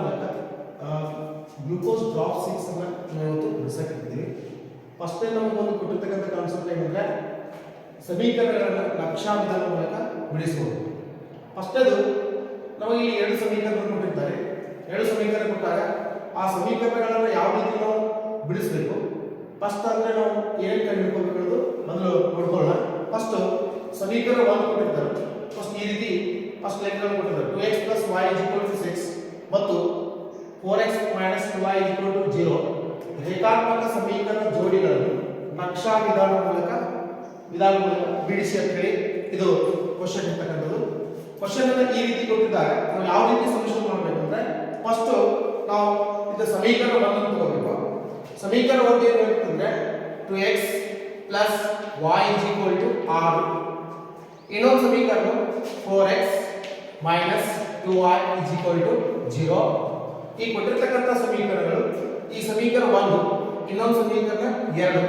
ವಿಧಾನ glucose drop six ಅನ್ನ ನಾವಿವತ್ತು ಬಿಡಿಸಕ್ಕಿದ್ದೀವಿ ಫಸ್ಟ್ ನಮಗೊಂದು ಕೊಟ್ಟಿರ್ತಕ್ಕಂಥ ಕಾನ್ಸೆಪ್ಟ್ ಏನಂದ್ರೆ ಸಮೀಕರಣಗಳನ್ನ ವಿಧಾನ ಮೂಲಕ ಬಿಡಿಸಬಹುದು ಫಸ್ಟದು ನಮಗೆ ಇಲ್ಲಿ ಎರಡು ಸಮೀಕರಣ ಕೊಟ್ಟಿರ್ತಾರೆ. ಎರಡು ಸಮೀಕರಣ ಕೊಟ್ಟಾಗ, ಆ ಸಮೀಕರಣಗಳನ್ನು ಯಾವ ರೀತಿ ನಾವು ಬಿಡಿಸಬೇಕು? ಫಸ್ಟ್ ಅಂದ್ರೆ ನಾವು ಏನು ಕಂಡುಹಿಡ್ಕೋಬೇಕು ಮೊದಲು ನೋಡ್ಕೊಳ್ಳೋಣ. ಫಸ್ಟ್ ಸಮೀಕರಣ ಒಂದು ಕೊಟ್ಟಿರ್ತಾರೆ ಫಸ್ಟ್ ಈ ರೀತಿ ಫಸ್ಟ್ ಲೆಕ್ಕ ಕೊಟ್ಟಿದ್ದಾರೆ two x plus y is to six ಮತ್ತು four x minus two y is to zero ರೇಖಾತ್ಮಕ ಸಮೀಕರಣ ಜೋಡಿಗಳನ್ನು ನಕ್ಷಾ ವಿಧಾನ ಮೂಲಕ ವಿಧಾನ ಮೂಲಕ ಬಿಡಿಸಿ ಅಂತ ಹೇಳಿ ಇದು ಕ್ವಶನ್ ಇರ್ತಕ್ಕಂಥದ್ದು. ಕ್ವಶನ್ ಅನ್ನ ಈ ರೀತಿ ಕೊಟ್ಟಿದ್ದಾಗ ನಾವು ಯಾವ ರೀತಿ ಸೊಲ್ಯೂಷನ್ ಮಾಡಬೇಕು ಅಂದ್ರೆ ಫಸ್ಟ್ ನಾವು ಇದು ಸಮೀಕರಣ ಒಂದನ್ನು ತಗೋಬೇಕು. ಸಮೀಕರಣ ಒಂದು ಏನು ಹೇಳ್ತಂದ್ರೆ two x plus y is equal to R ಇನ್ನೊಂದು ಸಮೀಕರಣ four x minus two y is equal to zero ಈ ಕೊಟ್ಟಿರ್ತಕ್ಕಂಥ ಸಮೀಕರಣಗಳು, ಈ ಸಮೀಕರಣ ಒಂದು, ಇನ್ನೊಂದು ಸಮೀಕರಣ ಎರಡು.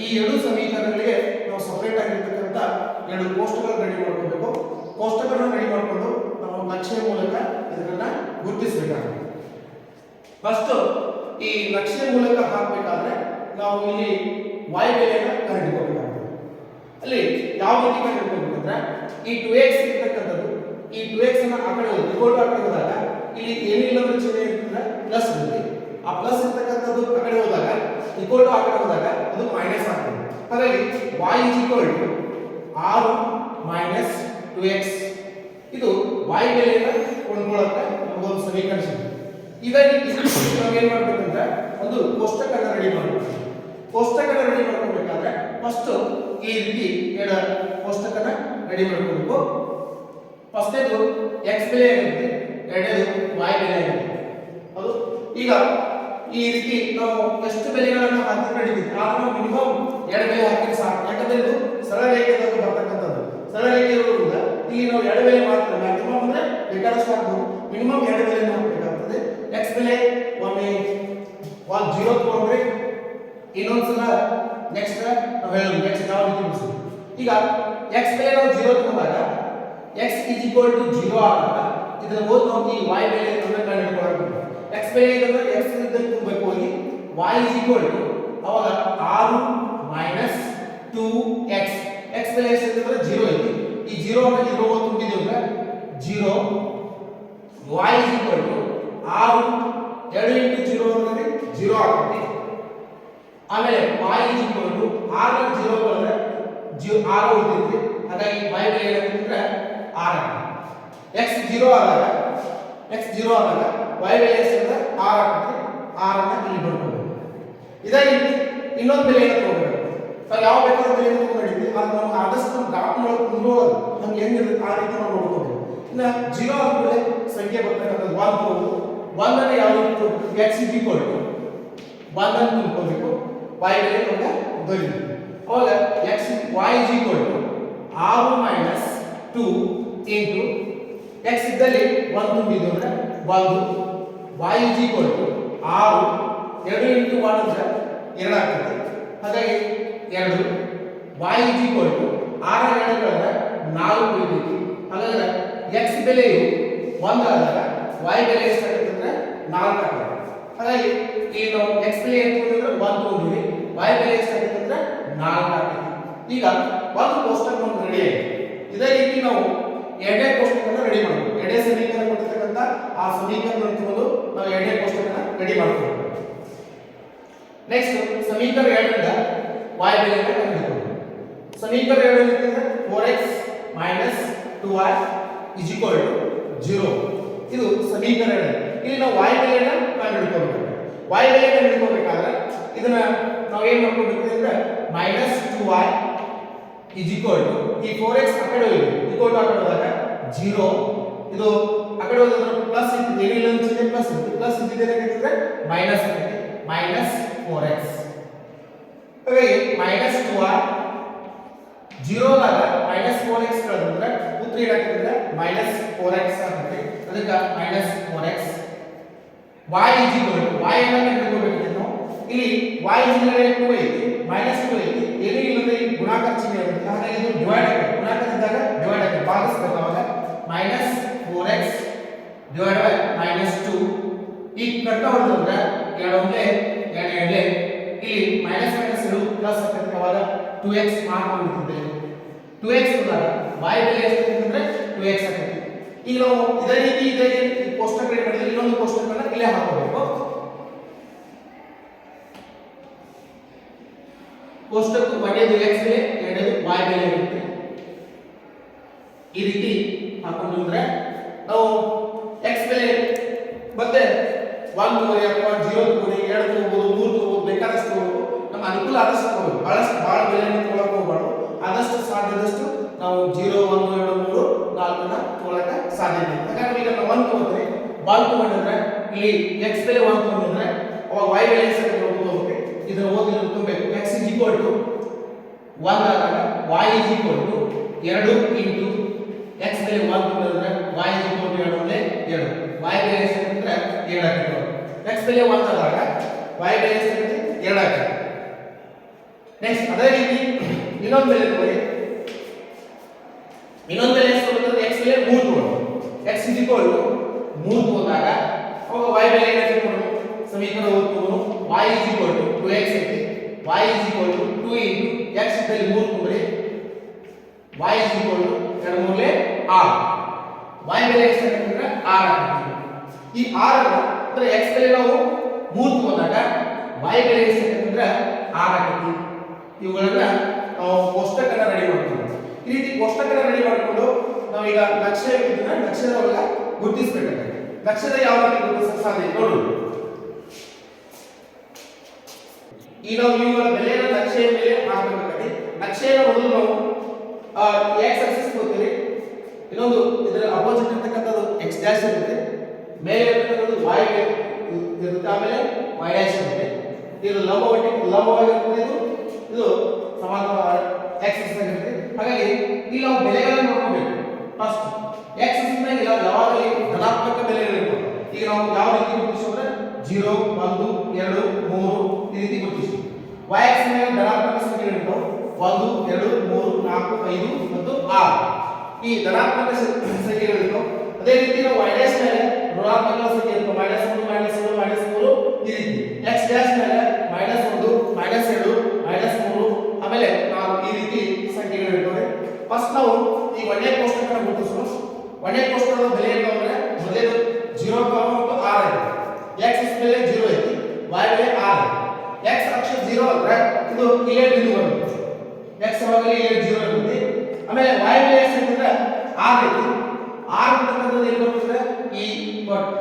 ಈ ಎರಡು ಸಮೀಕರಣಗಳಿಗೆ ನಾವು ಸಪರೇಟ್ ಆಗಿರ್ತಕ್ಕಂಥ ಎರಡು ಕೋಷ್ಟಕಗಳನ್ನು ರೆಡಿ ಮಾಡ್ಕೋಬೇಕು. ಕೋಷ್ಟಕಗಳನ್ನು ರೆಡಿ ಮಾಡಿಕೊಂಡು ನಾವು ನಕ್ಷೆಯ ಮೂಲಕ ಇದನ್ನ ಗುರುತಿಸಬೇಕಾಗುತ್ತೆ. ಫಸ್ಟ್ ಈ ನಕ್ಷೆಯ ಮೂಲಕ ಹಾಕಬೇಕಾದ್ರೆ ನಾವು ಇಲ್ಲಿ y ಬೆಲೆಯನ್ನು ಕಂಡುಹಿಡಿಯಬೇಕಾಗುತ್ತೆ ಅಲ್ಲಿ ಯಾವ ರೀತಿ ಕಂಡುಹಿಡಿಯಬೇಕಂದ್ರೆ ಈ ಟು ಎಕ್ಸ್ ಇರ್ತಕ್ಕಂಥದ್ದು, ಈ ಟು ಎಕ್ಸ್ ಅನ್ನ ಆ ಕಡೆ ಹೋದಾಗ ಇಲ್ಲಿ ಏನಿಲ್ಲ ಚಿಹ್ನೆ ಇರ್ತದೆ? ಪ್ಲಸ್ ಇರುತ್ತೆ. ಆ ಪ್ಲಸ್ ಇರ್ತಕ್ಕಂಥದ್ದು ಆ ಕಡೆ ಹೋದಾಗ ಇಕ್ವಲ್ ಆ ಕಡೆ ಹೋದಾಗ ಅದು ಮೈನಸ್ ಆಗ್ತದೆ. ಹಾಗಾಗಿ y is to ಆರು ಮೈನಸ್ ಟು ಎಕ್ಸ್ ಇದು y ಬೆಲೆಯನ್ನು ಕೊಂಡ್ಕೊಳ್ಳೋಕೆ ಒಂದು ಸಮೀಕರಣ ಸಿಗುತ್ತೆ. ಇದರಲ್ಲಿ ನಾವು ಏನ್ ಮಾಡ್ಬೇಕಂದ್ರೆ ಒಂದು ಕೋಷ್ಟಕನ ರೆಡಿ ಮಾಡಬೇಕು. ಕೋಷ್ಟಕನ ರೆಡಿ ಮಾಡ್ಕೋಬೇಕಾದ್ರೆ ಫಸ್ಟ್ ಈ ರೀತಿ ಎರಡ ಕೋಷ್ಟಕನ ರೆಡಿ ಮಾಡ್ಕೋಬೇಕು. ಫಸ್ಟೇದು ಎಕ್ಸ್ ಬೆಲೆ ಆಗಿರುತ್ತೆ ಎರಡನೇದು y ಬೆಲೆ ಆಗಿರುತ್ತೆ ಅದು ಈಗ ಈ ರೀತಿ ನಾವು ಎಷ್ಟು ಬೆಲೆಗಳನ್ನು ಹಾಕಿ ಕಡಿತೀವಿ ನಾವು ಮಿನಿಮಮ್ ಎರಡು ಬೆಲೆ ಹಾಕಿದ್ರೆ ಸಾಕು. ಯಾಕಂದ್ರೆ ಇದು ಸರಳ ರೇಖೆದಾಗ ಬರ್ತಕ್ಕಂಥದ್ದು. ಸರಳ ರೇಖೆ ಇರೋದ್ರಿಂದ ಇಲ್ಲಿ ನಾವು ಎರಡು ಬೆಲೆ ಮಾತ್ರ ಮ್ಯಾಕ್ಸಿಮಮ್ ಅಂದ್ರೆ ಬೇಕಾದಷ್ಟು ಹಾಕ್ಬೋದು. ಮಿನಿಮಮ್ ಎರಡು ಬೆಲೆ ಹಾಕಬೇಕಾಗ್ತದೆ. ಎಕ್ಸ್ ಬೆಲೆ ಒಮ್ಮೆ ಒಂದು ಜೀರೋ ತಗೊಂಡ್ರೆ ಇನ್ನೊಂದ್ಸಲ ನೆಕ್ಸ್ಟ್ ನಾವು ಹೇಳೋದು. ನೆಕ್ಸ್ಟ್ ಯಾವ ರೀತಿ ಈಗ ಎಕ್ಸ್ ಬೆಲೆ ನಾವು ಜೀರೋ ತಗೊಂಡಾಗ x is equal to zero ಆದಾಗ ಇದನ್ನ ಓದ್ ನಾವು ಈ y ಬೆಲೆ ನಮಗೆ ಕಂಡುಹಿಡ್ಕೊಳ್ಳಬೇಕು ಎಕ್ಸ್ ಬೆಲೆ ಇದ್ರೆ ಎಕ್ಸ್ ಇದ್ದಲ್ಲಿ ತುಂಬಬೇಕು ಹೋಗಿ. Y ಇಸ್ ಈಕ್ವಲ್ ಟು ಅವಾಗ ಆರು ಮೈನಸ್ ಟು ಎಕ್ಸ್ ಎಕ್ಸ್ ಬೆಲೆ ಎಷ್ಟಿದೆ ಜೀರೋ ಐತಿ. ಈ ಜೀರೋ ಅನ್ನ ಜೀರೋ ತುಂಬಿದೀವಿ ಅಂದ್ರೆ zero y is equal to ಆರು. ಎರಡು ಇಂಟು ಜೀರೋ ಅಂದ್ರೆ ಜೀರೋ ಆಗುತ್ತೆ. ಆಮೇಲೆ y ಇಸ್ ಈಕ್ವಲ್ ಟು ಆರ್ ಜೀರೋ ಬಂದ್ರೆ ಜೀರೋ ಆರ್ ಉಳಿದೈತಿ ಹಾಗಾಗಿ y ಬೆಲೆ ಏನಾಗುತ್ತೆ ಆರ್ ಎಕ್ಸ್ ಜೀರೋ ಆದಾಗ ಎಕ್ಸ್ ಜೀರೋ ಆದಾಗ y ಬೆಲೆ ಎಷ್ಟು ಆರ್ ಆಗುತ್ತೆ ಆರ್ ಅನ್ನ ಇಲ್ಲಿ ಬರ್ಕೋಬೇಕು ಇದೇ ಇನ್ನೊಂದು ಬೆಲೆ ಏನು ನಾವು ಯಾವ ಬೇಕಾದ ಬೆಲೆ ತಗೊಂಡಿದ್ವಿ. ಅದು ನಾವು ಆದಷ್ಟು ನಮ್ಮ ಡಾಟ್ ಒಳಗೆ ಕುಂದ್ರೋದು ನಮ್ಗೆ ಹೆಂಗಿರುತ್ತೆ ಆ ರೀತಿ ನಾವು ನೋಡ್ಕೋಬೇಕು. ಇನ್ನು ಜೀರೋ ಆದ್ಮೇಲೆ ಸಂಖ್ಯೆ ಬರ್ತಕ್ಕಂಥದ್ದು ಒನ್ ತಗೋದು ಒಂದನ್ನು ಯಾವ ರೀತಿ ಎಕ್ಸ್ ಇಸ್ ಈಕ್ವಲ್ ಟು ತುಂಬ್ಕೋಬೇಕು. Y ಬೆಲೆ ನಮಗೆ ದೊರೆಯುತ್ತೆ ಅವಾಗ x y is equal to ಆರು ಮೈನಸ್ ಟು ಇಂಟು ಎಕ್ಸ್ ಇದ್ದಲ್ಲಿ ಒಂದು ತುಂಬಿದ್ದು ಅಂದ್ರೆ ಒಂದು y ಇಸ್ ಈಕ್ವಲ್ ಟು ಆರು. ಎರಡು ಇಂಟು ಒನ್ ಅಂದ್ರೆ ಎರಡು ಆಗ್ತದೆ. ಹಾಗಾಗಿ ಎರಡು. Y ಇಸ್ ಈಕ್ವಲ್ ಟು ಆರ ಎರಡು ಅಂದ್ರೆ ನಾಲ್ಕು ಇದ್ದೀವಿ ಹಾಗಾದ್ರೆ ಎಕ್ಸ್ ಬೆಲೆಯು ಒಂದು ಆದಾಗ y ಬೆಲೆ ಎಷ್ಟಾಗುತ್ತೆ ಅಂದ್ರೆ ನಾಲ್ಕು ಆಗುತ್ತೆ. ಹಾಗಾಗಿ ಈಗ ನಾವು ಎಕ್ಸ್ ಬೆಲೆ ಎಷ್ಟು ತಗೊಂಡಿದ್ರೆ ಒಂದು ತಗೊಂಡಿವಿ. Y ಬೆಲೆ ಎಷ್ಟಾಗುತ್ತೆ ಅಂದ್ರೆ ನಾಲ್ಕು ಆಗ್ತದೆ ಈಗ ಒಂದು ಕೋಷ್ಟಕ ಒಂದು ರೆಡಿ ಆಗಿದೆ. ಇದೇ ರೀತಿ ನಾವು ಎರಡನೇ ಕೋಷ್ಟಕವನ್ನು ರೆಡಿ ಮಾಡಬೇಕು. ಎಡೆ ಸಮೀಕರಣ ಕೊಟ್ಟಿರ್ತಕ್ಕಂಥ ಆ ಸಮೀಕರಣ ತಗೊಂಡು ನಾವು ಎಡೆ ಕೋಷ್ಟಕನ ರೆಡಿ ಮಾಡ್ಕೊಳ್ಬೇಕು ನೆಕ್ಸ್ಟ್ ಸಮೀಕರಣ ಎರಡರಿಂದ y ಬೆಲೆಯನ್ನು ಕಂಡುಹಿಡಿಯಬೇಕು. ಸಮೀಕರಣ ಎರಡರಲ್ಲಿ ಅಂತಂದ್ರೆ 4x minus 2y is equal to 0 ಇದು ಸಮೀಕರಣ. ಇಲ್ಲಿ ನಾವು y ಬೆಲೆಯನ್ನು ಕಂಡುಹಿಡ್ಕೋಬೇಕು y ಬೆಲೆ ಕಂಡುಹಿಡ್ಕೋಬೇಕಾದ್ರೆ ಇದನ್ನ ನಾವು ಏನು ಮಾಡ್ಕೊಬೇಕು ಅಂದ್ರೆ minus 2y is equal to ಈ 4x ಆ ಕಡೆ ಹೋಗಿ equal to ಆ ಕಡೆ ಹೋದಾಗ 0 ಇದು ಆ ಕಡೆ ಹೋದ್ರೆ ಪ್ಲಸ್ ಇತ್ತು ಏನಿಲ್ಲ ಅಂತಿದೆ ಪ್ಲಸ್ ಇತ್ತು ಪ್ಲಸ್ ಇದ್ದಿದೆ ಏನಾಗುತ್ತೆ ಮೈನಸ್ ಆಗುತ್ತೆ ಮೈನಸ್ 4x ಹಾಗಾಗಿ ಮೈನಸ್ 2y ಜೀರೋ ಆದಾಗ ಮೈನಸ್ ಫೋರ್ ಎಕ್ಸ್ ಕಳೆದ್ರೆ ಉತ್ತರ ಏನಾಗ್ತದೆ ಮೈನಸ್ ಫೋರ್ ಎಕ್ಸ್ ಆಗುತ್ತೆ ಅದಕ್ಕೆ minus four x y is equal to y ಅನ್ನ ಕಂಡುಹಿಡಿಯಬೇಕು ನಾವು ಇಲ್ಲಿ y ಹಿಂದ್ಗಡೆ 2 ಐತಿ ಮೈನಸ್ 2 ಐತಿ ಏನೂ ಇಲ್ಲದೆ ಇಲ್ಲಿ ಗುಣಾಕಾರ ಚಿಹ್ನೆ ಇರುತ್ತೆ ಹಾಗಾಗಿ ಇದು ಡಿವೈಡ್ ಆಗುತ್ತೆ ಗುಣಾಕಾರ ಇದ್ದಾಗ ಡಿವೈಡ್ ಆಗುತ್ತೆ ಭಾಗಿಸ್ಬೇಕು ಅವಾಗ minus 4x divide by minus 2 ಈ ಕಟ್ಟ ಹೊಡೆದ್ರೆ ಎರಡು ಒಂದೇ ಎರಡು ಎರಡೇ ಇಲ್ಲಿ ಮೈನಸ್ ಮೈನಸ್ ಎರಡು ಪ್ಲಸ್ ಆಗ್ತದೆ ಅವಾಗ 2x ಮಾಡ್ಕೊಂಡಿರ್ತದೆ 2x ಬಂದಾಗ y ಬೆಲೆ ಎಷ್ಟು ಅಂದ್ರೆ 2x ಆಗ್ತದೆ ಈಗ ನಾವು ಇದೇ ರೀತಿ ಇದೇ ರೀತಿ ಕೋಷ್ಟಕ ರೆಡಿ ಮಾಡಿದ್ರೆ ಇನ್ನೊಂದು ಕೋಷ್ಟಕನ ಇಲ್ಲೇ ಹಾಕೋಬೇಕು ಕೋಷ್ಟಕ ಒಂದೇದು ಎಕ್ಸ್ ಬೆಲೆ ಎರಡನೇದು ವೈ ಬೆಲೆ ಇರುತ್ತೆ. ಈ ರೀತಿ ಹಾಕೊಂಡು ಅಂದ್ರೆ ನಾವು ಎಕ್ಸ್ ಬೆಲೆ ಮತ್ತೆ ಒನ್ ತಗೋರಿ ಅಥವಾ ಜೀರೋ ತಗೋರಿ ಎರಡು ತಗೋಬಹುದು ಮೂರು ತಗೋಬಹುದು ಬೇಕಾದಷ್ಟು ತಗೋಬಹುದು ನಮ್ಮ ಅನುಕೂಲ ಆದಷ್ಟು ತಗೋಬಹುದು ಬಹಳಷ್ಟು ಬಹಳ ಬೆಲೆಯನ್ನು ತಗೊಳಕ್ ಹೋಗ್ಬಾರ್ದು. ಆದಷ್ಟು ಸಾಧ್ಯದಷ್ಟು ನಾವು ಜೀರೋ ಒಂದು ಎರಡು, ಮೂರು, ನಾಲ್ಕನ್ನ ತಗೊಳಕ ಸಾಧ್ಯತೆ ಯಾಕಂದ್ರೆ ಈಗ ನಾವು ಒಂದು ತಗೋತೀವಿ ಬಾಲ್ ತಗೊಂಡಿದ್ರೆ, ಇಲ್ಲಿ ಎಕ್ಸ್ ಬೆಲೆ ಒಂದು ತಗೊಂಡಿದ್ರೆ, ಅವಾಗ ವೈ ಬೆಲೆ ಎಷ್ಟು ಇದನ್ನ ಓದಿ ತುಂಬಬೇಕು. X is equal to one ಆದಾಗ y ಇಸ್ ಈಕ್ವಲ್ ಟು ಎರಡು ಇಂಟು ಎಕ್ಸ್ ಬೆಲೆ ಒನ್ ತುಂಬಿದ್ರೆ y ಇಸ್ ಈಕ್ವಲ್ ಟು ಎರಡು ಅಂದ್ರೆ ಎರಡು. Y ಬೆಲೆ ಎಷ್ಟು ಅಂದ್ರೆ ಎರಡು ಆಗ್ತದೆ. ಎಕ್ಸ್ ಬೆಲೆ ಒನ್ ಆದಾಗ y ಬೆಲೆ ಎಷ್ಟು ಎರಡು ಆಗ್ತದೆ. ನೆಕ್ಸ್ಟ್ ಅದೇ ರೀತಿ ಇನ್ನೊಂದು ಬೆಲೆ ತಗೊಳ್ಳಿ ಇನ್ನೊಂದು ಬೆಲೆ ಎಷ್ಟು ತಗೊಳ್ತಾರೆ ಎಕ್ಸ್ ಬೆಲೆ ಮೂರು ತಗೊಳ್ಳಿ ಎಕ್ಸ್ ಇಸ್ ಈಕ್ವಲ್ ಟು ಮೂರು ತಗೊಂಡಾಗ ಅವಾಗ ಬೆಲೆ ಎಷ್ಟು ತಗೊಳ್ಳು ಸಮೀಕರಣ ಓದ್ಕೊಂಡು y is equal to 2x ಐತಿ y is equal to 2 into x ಬೆಲೆ ಮೂರು y ಇಸ್ ಈಕ್ವಲ್ ಟು ಎರಡು ಮೂರಲೆ 6 y ಬೆಲೆ ಎಷ್ಟು ಅಂದ್ರೆ 6 ಆಗ್ತದೆ ಈ 6 ಅನ್ನ ಅಂದ್ರೆ x ಬೆಲೆ ನಾವು ಮೂರು ತಗೊಂಡಾಗ y ಎಷ್ಟು ಅಂದ್ರೆ 6 ಆಗ್ತದೆ ಇವುಗಳನ್ನ ನಾವು ಕೋಷ್ಟಕನ ರೆಡಿ ಮಾಡ್ತೀವಿ. ಈ ರೀತಿ ಕೋಷ್ಟಕನ ರೆಡಿ ಮಾಡಿಕೊಂಡು ನಾವೀಗ ನಕ್ಷೆ ಇದನ್ನ ನಕ್ಷೆದ ಒಳಗ ಗುರುತಿಸಬೇಕಾಗುತ್ತೆ. ನಕ್ಷೆದ ಯಾವ ರೀತಿ ಗುರುತಿಸಕ್ಕೆ ಸಾಧ್ಯ ನೋಡು. ಈ ನಾವು ಇವುಗಳ ಬೆಲೆಯನ್ನು ನಕ್ಷೆಯ ಮೇಲೆ ಹಾಕಬೇಕಾಗಿದೆ ನಕ್ಷೆಯ ಮೊದಲು ನಾವು ಎಕ್ಸ್ ಆಕ್ಸಿಸ್ ಕೊಡ್ತೀವಿ ಇನ್ನೊಂದು ಇದರ ಅಪೋಸಿಟ್ ಇರ್ತಕ್ಕಂಥದ್ದು ಎಕ್ಸ್ ಡ್ಯಾಶ್ ಇರುತ್ತೆ. ಮೇಲೆ ಇರ್ತಕ್ಕಂಥದ್ದು ವೈ ಇರುತ್ತೆ. ಆಮೇಲೆ ವೈ ಡ್ಯಾಶ್ ಇರುತ್ತೆ. ಇದು ಲಂಬವಾಗಿ ಲಂಬವಾಗಿರುತ್ತೆ ಇದು. ಇದು ಸಮಾನ ಆಕ್ಸಿಸ್ ಆಗಿರುತ್ತೆ ಹಾಗಾಗಿ ಇಲ್ಲಿ ನಾವು ಬೆಲೆಗಳನ್ನು ನೋಡ್ಕೋಬೇಕು. ಫಸ್ಟ್ ಎಕ್ಸ್ ಮೇಲೆ ಇಲ್ಲ ಯಾವಾಗಲೂ ಧನಾತ್ಮಕ ಇರಬೇಕು ಈಗ ನಾವು ಯಾವ ರೀತಿ ಗುರುತಿಸಿದ್ರೆ? ಜೀರೋ, ಒಂದು, ಎರಡು, ಮೂರು ಈ ರೀತಿ ಗುರುತಿಸಿ y x ಮ್ಯಾಗ ಧನಾತ್ಮಕ ಸಂಖ್ಯೆಗಳಿರ್ತವೆ ಒಂದು, ಎರಡು, ಮೂರು, ನಾಲ್ಕು, ಐದು ಮತ್ತು ಆರು. ಈ ಧನಾತ್ಮಕ ಸಂಖ್ಯೆ- ಅದೇ ರೀತಿ ನಾವು y ಮೇಲೆ ಋಣಾತ್ಮಕ ಸಂಖ್ಯೆ ಇರುತ್ತೆ ಮೈನಸ್ ಒಂದು ಮೈನಸ್ ಎರಡು ಮೈನಸ್ ಮೂರು ಈ ರೀತಿ x ಡ್ಯಾಶ್ ಮೇಲೆ ಮೈನಸ್ ಒಂದು ಮೈನಸ್ ಎರಡು ಮೈನಸ್ ಮೂರು, ಆಮೇಲೆ ನಾವು ಈ ರೀತಿ ಸಂಖ್ಯೆಗಳು ಇರ್ತವೆ. ಫಸ್ಟ್ ನಾವು ಈ ಒಂದೇ ಕೋಷ್ಟಕನ ಗುರುತಿಸೋಣ. ಒಂದೇ ಕೋಷ್ಟಕದ ಬೆಲೆ ಏನು ಅಂದ್ರೆ ಜೀರೋ ಮತ್ತು ಆರ್ ಐತಿ ಎಕ್ಸ್ ಮೇಲೆ ಜೀರೋ ಐತಿ. Y ಬೆಲೆ ಆರ್ ಎಕ್ಸ್ ಅಕ್ಷ 0 ಅಂದ್ರೆ ಇದು ಇಲ್ಲೇ ಬಿಂದು ಬರುತ್ತೆ ಎಕ್ಸ್ ಯಾವಾಗಲೂ ಇಲ್ಲೇ 0 ಇರುತ್ತೆ. ಆಮೇಲೆ y ಮೇಲೆ x ಅಂತಂದ್ರೆ ಆರು ಐತಿ r ಅಂತಕ್ಕಂಥದ್ದು ಏನು ಬರುತ್ತೆ ಈ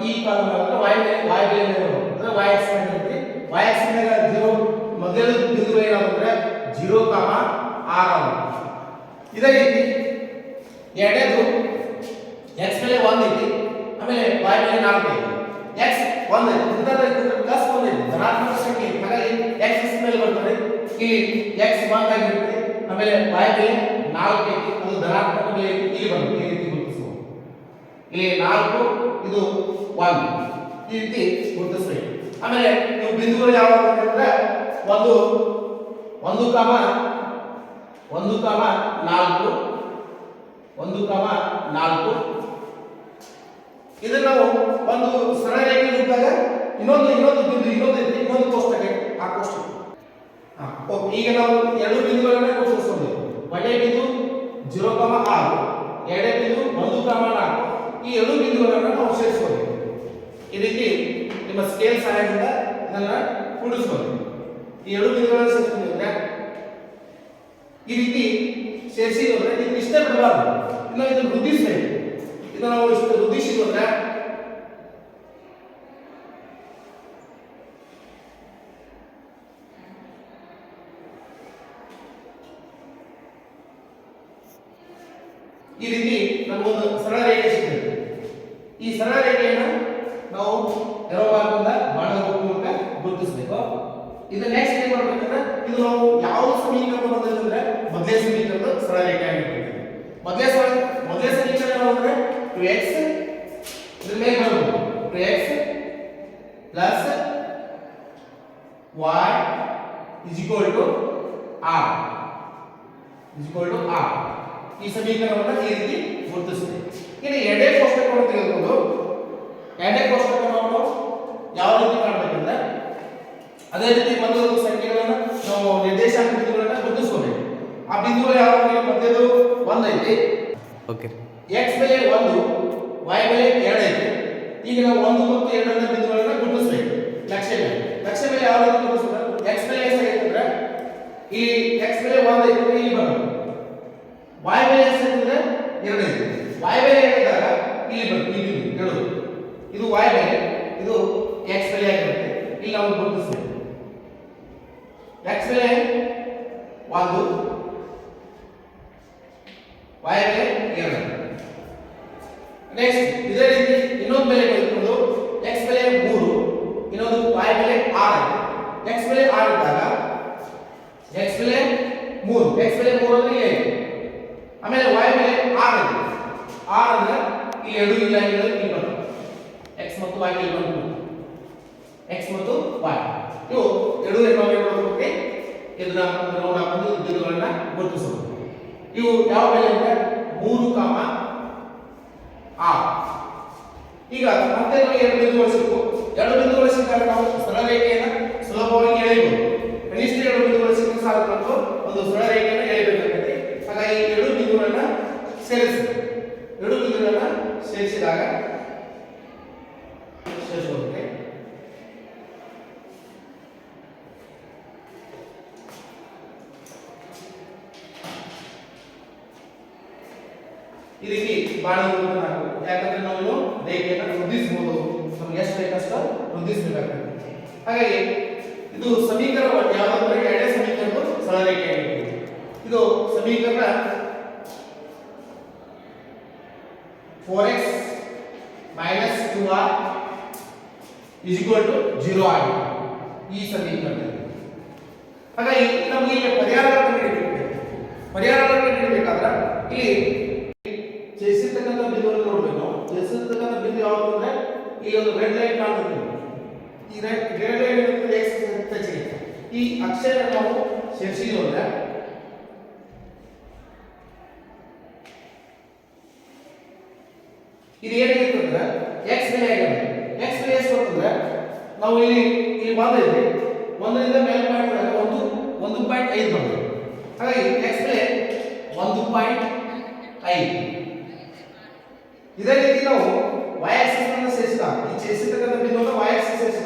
ಈ ಕಾಲಮ್ ಅಂದ್ರೆ y ಮೇಲೆ y ಮೇಲೆ ಅಂದ್ರೆ y x ಮೇಲೆ ಇರುತ್ತೆ. Y x ಮೇಲೆ ಜೀರೋ ಮೊದಲು ಬಿಂದು ಏನಾಗುತ್ತೆ 0 ಕಾಮ r ಆಗುತ್ತೆ. ಇದೇ ರೀತಿ ಎರಡನೇದು ಎಕ್ಸ್ ಮೇಲೆ 1 ಇದೆ ಆಮೇಲೆ y ಮೇಲೆ 4 ಐತಿ. ಎಕ್ಸ್ ಒಂದು ಐತಿ ಇದರ ಪ್ಲಸ್ ಒಂದು, ಧನಾತ್ಮಕ ಸಂಖ್ಯೆ ಹಾಗಾಗಿ x ಮೇಲೆ ಬರ್ತದೆ. ಇಲ್ಲಿ x ಒಂದು ಆಗಿರುತ್ತೆ. ಆಮೇಲೆ y ಮೇಲೆ ನಾಲ್ಕು ಐತಿ. ಅದು ಧನಾತ್ಮಕ ಬೆಲೆ ಇಲ್ಲಿ ಬರುತ್ತೆ. ಈ ರೀತಿ ಗುರುತಿಸುವುದು ಇಲ್ಲಿ 4 ಇದು 1 ಈ ರೀತಿ ಗುರುತಿಸಬೇಕು. ಆಮೇಲೆ ನೀವು ಬಿಂದುಗಳು ಯಾವಾಗ ಅಂದ್ರೆ ಒಂದು ಒಂದು ಕಾಮ ಒಂದು ಕಾಮ ನಾಲ್ಕು, ಒಂದು ಕಾಮ ನಾಲ್ಕು. ಇದನ್ನ ನಾವು ಒಂದು ರೇಖೆ ಇದ್ದಾಗ ಇನ್ನೊಂದು ಇನ್ನೊಂದು ಬಿಂದು, ಇನ್ನೊಂದು ಐತಿ ಇನ್ನೊಂದು ಕೋಷ್ಟಕ ಆ ಓಕೆ. ಈಗ ನಾವು ಎರಡು ಬಿಂದುಗಳನ್ನ ಗುರುತಿಸೋದು ಒಂದೇ. ಬಿಂದು ಜೀರೋ ಕಾಮ ಆರು, ಎರಡೇ ಬಿಂದು ಒಂದು ಕಾಮ ನಾಲ್ಕು. ಈ ಎರಡು ಬಿಂದುಗಳನ್ನು ನಾವು ಸೇರಿಸಬಹುದು ಈ ರೀತಿ ನಿಮ್ಮ ಸ್ಕೇಲ್ ಸಹಾಯದಿಂದ ಇದನ್ನ ಕೂಡಿಸಬಹುದು ಈ ಎರಡು ಬಿಂದುಗಳನ್ನು ಸೇರಿಸಿದ್ರೆ ಈ ರೀತಿ ಸೇರಿಸಿದ್ರೆ ಇದು ಇಷ್ಟೇ ಬಿಡಬಾರ್ದು ಇನ್ನು ಇದನ್ನು ವೃದ್ಧಿಸಬೇಕು ಇದನ್ನು ನಾವು ಇಷ್ಟು ವೃದ್ಧಿಸಿದ್ರೆ ಈ ರೀತಿ ನಮಗೊಂದು ಸರಳ ರೇಖೆ ಸಿಗ್ತದೆ. ಈ ಸರಳ ರೇಖೆಯನ್ನು ನಾವು ಎರೋ ಮಾರ್ಗದಿಂದ ಬಾಣದ ಮೂಲಕ ಗುರುತಿಸಬೇಕು. ಇದು ನೆಕ್ಸ್ಟ್ ಏನ್ ಮಾಡ್ಬೇಕಂದ್ರೆ, ಇದು ನಾವು ಯಾವ ಸಮೀಕರಣ ಬಂದಿದ್ರೆ ಮೊದಲೇ ಸಮೀಕರಣದ ಸರಳ ರೇಖೆ ಆಗಿರ್ತದೆ. ಮೊದಲೇ ಸರಳ, ಮೊದಲೇ ಸಮೀಕರಣ ಅಂದ್ರೆ ಟು ಎಕ್ಸ್ ಇದ್ರ ಮೇಲೆ two x plus y is equal to r. Is equal to R ಈ ಸಮೀಕರಣವನ್ನು ಈ ರೀತಿ ಗುರುತಿಸ್ತೀವಿ. ಇನ್ನು ಎಡೆ ಕೋಷ್ಟಕವನ್ನು ತೆಗೆದುಕೊಂಡು ಎಡೆ ಕೋಷ್ಟಕವನ್ನು ಯಾವ ರೀತಿ ಮಾಡಬೇಕಂದ್ರೆ ಅದೇ ರೀತಿ ಒಂದು ಸಂಖ್ಯೆಗಳನ್ನು ನಾವು ನಿರ್ದೇಶಾಂಕ ಬಿಂದುಗಳನ್ನು ಗುರುತಿಸ್ಕೋಬೇಕು. ಆ ಬಿಂದುಗಳು ಯಾವ ಮಧ್ಯದು ಒಂದೈತಿ ಓಕೆ ಎಕ್ಸ್ ಬೆಲೆ ಒಂದು ವೈ ಬೆಲೆ ಎರಡು ಐತೆ. ಈಗ ನಾವು ಒಂದು ಮತ್ತು ಎರಡನ್ನ ಬಿಂದುಗಳನ್ನು ಗುರುತಿಸಬೇಕು. ನಕ್ಷೆ ಬೆಲೆ. ನಕ್ಷೆ ಬೆಲೆ ಯಾವ ರೀತಿ ಗುರುತಿಸೋದು ಎಕ್ಸ್ ಬೆಲೆ ಎಷ್ಟಾಗೈತೆ ಅಂದ್ರೆ, ಇಲ್ಲಿ ಎಕ್ಸ್ ಬೆಲೆ ಒಂದು ಐತೆ ಇಲ್ಲಿ ಬರೋದು. ವೈ ಬೆಲೆ ಎಷ್ಟಾಗೈತೆ ಎರಡು ಐತಿ. ವೈ ಬೆಲೆ ಹೇಳಿದಾಗ ಇಲ್ಲಿ ಬರುತ್ತೆ ಇಲ್ಲಿ ಎರಡು. ಇದು ವೈ ಬೆಲೆ, ಇದು ಎಕ್ಸ್ ಬೆಲೆ ಆಗಿರುತ್ತೆ. ಇಲ್ಲಿ ನಾವು ಗುರುತಿಸಬೇಕು. ಎಕ್ಸ್ ಬೆಲೆ ಒಂದು ವೈ ಬೆಲೆ ಎರಡು. ನೆಕ್ಸ್ಟ್ ಇದೇ ರೀತಿ ಇನ್ನೊಂದು ಬೆಲೆ ತೆಗೆದುಕೊಂಡು ಎಕ್ಸ್ ಬೆಲೆ ಮೂರು, ಇನ್ನೊಂದು ವೈ ಬೆಲೆ ಆರು. ಎಕ್ಸ್ ಬೆಲೆ ಆರು ಇದ್ದಾಗ ಎಕ್ಸ್ ಬೆಲೆ ಮೂರು ಎಕ್ಸ್ ಬೆಲೆ ಮೂರು ಅಂದ್ರೆ ಇಲ್ಲಿ ಆಮೇಲೆ ವೈ ಬೆಲೆ ಆರು ಐತೆ ಆರು ಅಂದ್ರೆ ಇಲ್ಲಿ ಎರಡು ಇಲ್ಲ ಇಲ್ಲ ಇಲ್ಲಿ ಬರ್ತದೆ ಎಕ್ಸ್ ಮತ್ತು ವೈ ಇಲ್ಲಿ ಬಂತು ಎಕ್ಸ್ ಮತ್ತು ವೈ ಇವು ಎರಡು ಏನು ಮಾಡಬೇಕು ಇದನ್ನ ನಾವು ಹಾಕೊಂಡು ಬಿಂದುಗಳನ್ನ ಗುರುತಿಸಬಹುದು. ಇವು ಯಾವ ಬೆಲೆ ಅಂದ್ರೆ ಮೂರು ಕಾಮ ಆರ್ ಈಗ ಮತ್ತೆ ನಾವು ಎರಡು ಬಿಂದುಗಳು ಎರಡು ಬಿಂದುಗಳು ಸಿಕ್ಕಾಗ ನಾವು ಸರಳ ರೇಖೆಯನ್ನ ಸುಲಭವಾಗಿ ಎಳೆಯಬಹುದು. ಕನಿಷ್ಠ ಎರಡು ಬಿಂದುಗಳು ಸಿಕ್ಕ ಸಾಕು ಒಂದು ಸರಳ ರೇಖೆಯನ್ನು ಎಳೆಯಬೇಕಾಗುತ್ತೆ ಹಾಗಾಗಿ ಎರಡು ಬಿಂದುಗಳನ್ನ ಸೇರಿಸಿ. ಎರಡು ಬಿಂದುಗಳನ್ನ ಸೇರಿಸಿದಾಗ ಸೇರಿಸೋದಕ್ಕೆ ಈ ರೀತಿ ಬಾಳುವುದು ನಾವು ಯಾಕಂದ್ರೆ ನಾವು ರೇಖೆಯನ್ನು ವೃದ್ಧಿಸಬಹುದು. ನಮ್ಗೆ ಎಷ್ಟು ಬೇಕಷ್ಟು ವೃದ್ಧಿಸಬೇಕಾಗ್ತದೆ ಹಾಗಾಗಿ ಇದು ಸಮೀಕರಣ ಯಾವುದಂದ್ರೆ ಎರಡನೇ ಸಮೀಕರಣ ಸರಳರೇಖೆ ಇದು ಸಮೀಕರಣ ಫೋರ್ ಎಕ್ಸ್ ಮೈನಸ್ ಟು ಆರ್ ಇಸ್ ಟು ಜೀರೋ ಆಗಿದೆ. ಈ ಸಮೀಕರಣದಲ್ಲಿ. ಹಾಗಾಗಿ ನಮಗೆ ಪರಿಹಾರ ಪರಿಹಾರಗಳನ್ನು ನೀಡಬೇಕು. ಪರಿಹಾರಗಳನ್ನು ಇಲ್ಲಿ ಚಲಿಸಿರ್ತಕ್ಕಂಥ ಬಿಂದುವನ್ನು ನೋಡ್ಬೇಕು ನಾವು ಚಲಿಸಿರ್ತಕ್ಕಂಥ ಬಿಂದು ಯಾವುದು ಅಂದ್ರೆ ಈ ಒಂದು ರೆಡ್ ಲೈನ್ ಕಾಣುತ್ತೆ ಈ ರೆಡ್ ರೆಡ್ ಲೈನ್ ಎಕ್ಸ್ ಟಚ್ಗೆ ಈ ಅಕ್ಷರ ನಾವು ಸೇರಿಸಿದ್ವಿ ಇದು ಏನಾಗಿತ್ತು ಅಂದ್ರೆ ಎಕ್ಸ್ ಬೆಲೆ ಆಗಿದೆ. ಎಕ್ಸ್ ಬೆಲೆ ಎಷ್ಟು ನಾವು ಇಲ್ಲಿ ಇಲ್ಲಿ ಬಂದಿದ್ವಿ ಒಂದರಿಂದ ಮೇಲೆ ಮಾಡಿದಾಗ ಒಂದು ಒಂದು ಪಾಯಿಂಟ್ ಐದು ಬರ್ತದೆ ಹಾಗಾಗಿ ಎಕ್ಸ್ ಬೆಲೆ ಒಂದು ಪಾಯಿಂಟ್ ಐದು. ಇದೇ ರೀತಿ ನಾವು ವೈ ಅನ್ನು ಸೇರಿಸಿದಾಗ ಈ ಚಲಿಸಿರ್ತಕ್ಕಂಥ ಬಿಂದುವನ್ನು y ಆಕ್ಸಿಸ್